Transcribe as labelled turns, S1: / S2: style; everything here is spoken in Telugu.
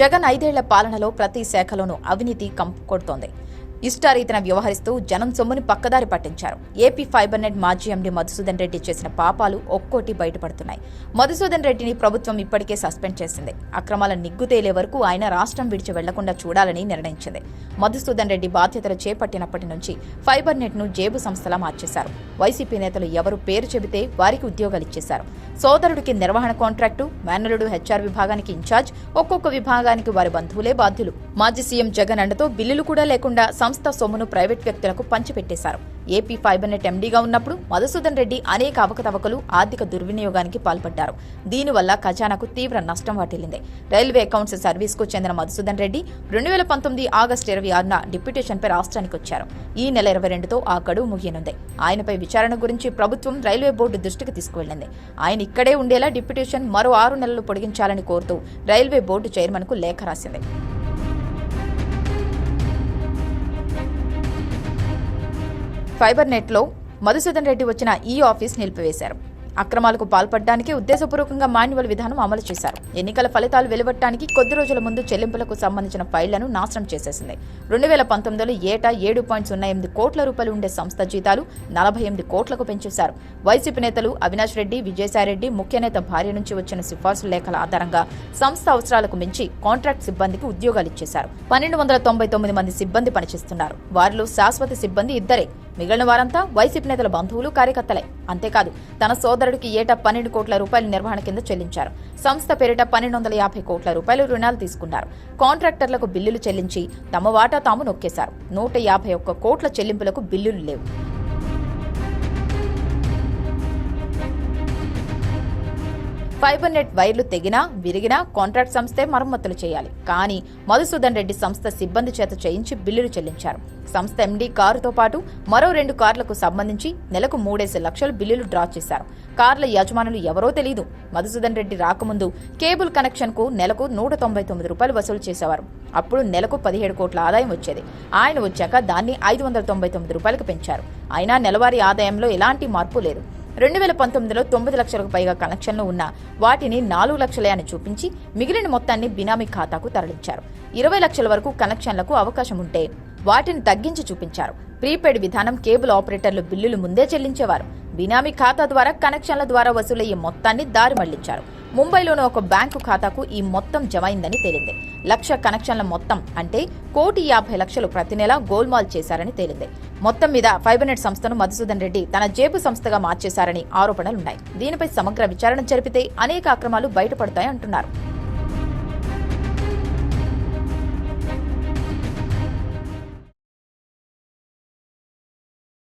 S1: జగన్ ఐదేళ్ళ పాలనలో ప్రతి శాఖలోనూ అవినీతి కంపు కొడుతోంది ఇష్టారీతన వ్యవహరిస్తూ జనం సొమ్ముని పక్కదారి పట్టించారు. ఏపీ ఫైబర్ నెట్ మాజీ ఎండీ మధుసూదన్ రెడ్డి చేసిన పాపాలు ఒక్కోటి బయటపడుతున్నాయి. మధుసూదన్ రెడ్డిని ప్రభుత్వం ఇప్పటికే సస్పెండ్ చేసింది. అక్రమాల నిగ్గు తేలే వరకు ఆయన రాష్ట్రం విడిచి వెళ్ళకుండా చూడాలని నిర్ణయించింది. మధుసూదన్ రెడ్డి బాధ్యతలు చేపట్టినప్పటి నుంచి ఫైబర్ నెట్ను జేబు సంస్థలా మార్చేశారు. వైసీపీ నేతలు ఎవరు పేరు చెబితే వారికి ఉద్యోగాలు ఇచ్చేశారు. సోదరుడికి నిర్వహణ కాంట్రాక్టు మేనలుడు హెచ్ఆర్ విభాగానికి ఇన్ఛార్జ్ ఒక్కొక్క విభాగానికి వారి బంధువులే బాధ్యులు. మాజీ సీఎం జగన్ అండతో బిల్లులు కూడా లేకుండా సంస్థ సొమ్మును ప్రైవేట్ వ్యక్తులకు పంచిపెట్టేశారు. ఏపీ ఫైబర్ నెట్ ఎండీగా ఉన్నప్పుడు మధుసూదన్ రెడ్డి అనేక అవకతవకలు ఆర్థిక దుర్వినియోగానికి పాల్పడ్డారు. దీనివల్ల ఖజానాకు తీవ్ర నష్టం వాటిల్లింది. రైల్వే అకౌంట్స్ సర్వీస్కు చెందిన మధుసూదన్ రెడ్డి రెండు వేల పంతొమ్మిది ఆగస్టు ఇరవై ఆరున డిప్యూటేషన్పై రాష్ట్రానికి వచ్చారు. ఈ నెల ఇరవై రెండుతో ఆ గడువు ముగియనుంది. ఆయనపై విచారణ గురించి ప్రభుత్వం రైల్వే బోర్డు దృష్టికి తీసుకువెళ్ళింది ఆయన ఇక్కడే ఉండేలా డిప్యూటేషన్ మరో ఆరు నెలలు పొడిగించాలని కోరుతూ రైల్వే బోర్డు చైర్మన్కు లేఖ రాసింది. ఫైబర్ నెట్లో మధుసూదన్ రెడ్డి వచ్చిన ఈ ఆఫీస్ నిలిపివేశారు. అక్రమాలకు పాల్పడడానికి ఉద్దేశపూర్వకంగా మాన్యువల్ విధానం అమలు చేశారు. ఎన్నికల ఫలితాలు వెలువడటానికి కొద్ది రోజుల ముందు చెల్లింపులకు సంబంధించిన ఫైళ్ళను నాశనం చేసేసింది. రెండు వేల పంతొమ్మిదిలో ఏటా ఏడు పాయింట్ సున్నా ఎనిమిది కోట్ల రూపాయలు ఉండే సంస్థ జీతాలు నలభై ఎనిమిది కోట్లకు పెంచేశారు. వైసీపీ నేతలు అవినాష్ రెడ్డి విజయసాయిరెడ్డి ముఖ్య నేత భార్య నుంచి వచ్చిన సిఫార్సు లేఖల ఆధారంగా సంస్థ అవసరాలకు మించి కాంట్రాక్ట్ సిబ్బందికి ఉద్యోగాలు ఇచ్చేశారు. పన్నెండు వందల తొంభై తొమ్మిది మంది సిబ్బంది పనిచేస్తున్నారు. వారిలో శాశ్వత సిబ్బంది ఇద్దరే. మిగిలిన వారంతా వైసీపీ నేతల బంధువులు కార్యకర్తలే. అంతేకాదు తన సోదరుడికి ఏటా పన్నెండు కోట్ల రూపాయల నిర్వహణ కింద చెల్లించారు. సంస్థ పేరిట పన్నెండు వందల యాభై కోట్ల రూపాయలు రుణాలు తీసుకున్నారు. కాంట్రాక్టర్లకు బిల్లులు చెల్లించి తమ వాటా తాము నొక్కేశారు. నూట యాభై ఒక్క కోట్ల చెల్లింపులకు బిల్లులు లేవు. ఫైబర్ నెట్ వైర్లు తెగినా విరిగినా కాంట్రాక్ట్ సంస్థే మరమ్మతులు చేయాలి. కానీ మధుసూదన్ రెడ్డి సంస్థ సిబ్బంది చేత చేయించి బిల్లులు చెల్లించారు. సంస్థ ఎండీ కారుతో పాటు మరో రెండు కార్లకు సంబంధించి నెలకు మూడేసి లక్షల బిల్లులు డ్రా చేశారు. కార్ల యజమానులు ఎవరో తెలియదు మధుసూదన్ రెడ్డి రాకముందు కేబుల్ కనెక్షన్కు నెలకు నూట తొంభై తొమ్మిది రూపాయలు వసూలు చేసేవారు. అప్పుడు నెలకు పదిహేడు కోట్ల ఆదాయం వచ్చేది. ఆయన వచ్చాక దాన్ని ఐదు వందల తొంభై తొమ్మిది రూపాయలకు పెంచారు. అయినా నెలవారీ ఆదాయంలో ఎలాంటి మార్పు లేదు. రెండు వేల పంతొమ్మిదిలో తొమ్మిది లక్షలకు పైగా కనెక్షన్లు ఉన్న వాటిని నాలుగు లక్షలే అని చూపించి మిగిలిన మొత్తాన్ని బినామీ ఖాతాకు తరలించారు. ఇరవై లక్షల వరకు కనెక్షన్లకు అవకాశం ఉంటే వాటిని తగ్గించి చూపించారు. ప్రీపెయిడ్ విధానం కేబుల్ ఆపరేటర్లు బిల్లులు ముందే చెల్లించేవారు. బినామీ ఖాతా ద్వారా కనెక్షన్ల ద్వారా వసూలయ్యే మొత్తాన్ని దారి మళ్ళించారు. ముంబైలోని ఒక బ్యాంకు ఖాతాకు ఈ మొత్తం జమైందని తేలింది. లక్ష కనెక్షన్ల మొత్తం అంటే కోటి యాభై లక్షలు ప్రతి నెల గోల్మాల్ చేశారని తేలింది. మొత్తం మీద ఫైబర్నెట్ సంస్థను మధుసూదన్ రెడ్డి తన జేబు సంస్థగా మార్చేశారని ఆరోపణలున్నాయి. దీనిపై సమగ్ర విచారణ జరిపితే అనేక అక్రమాలు బయటపడతాయి అంటున్నారు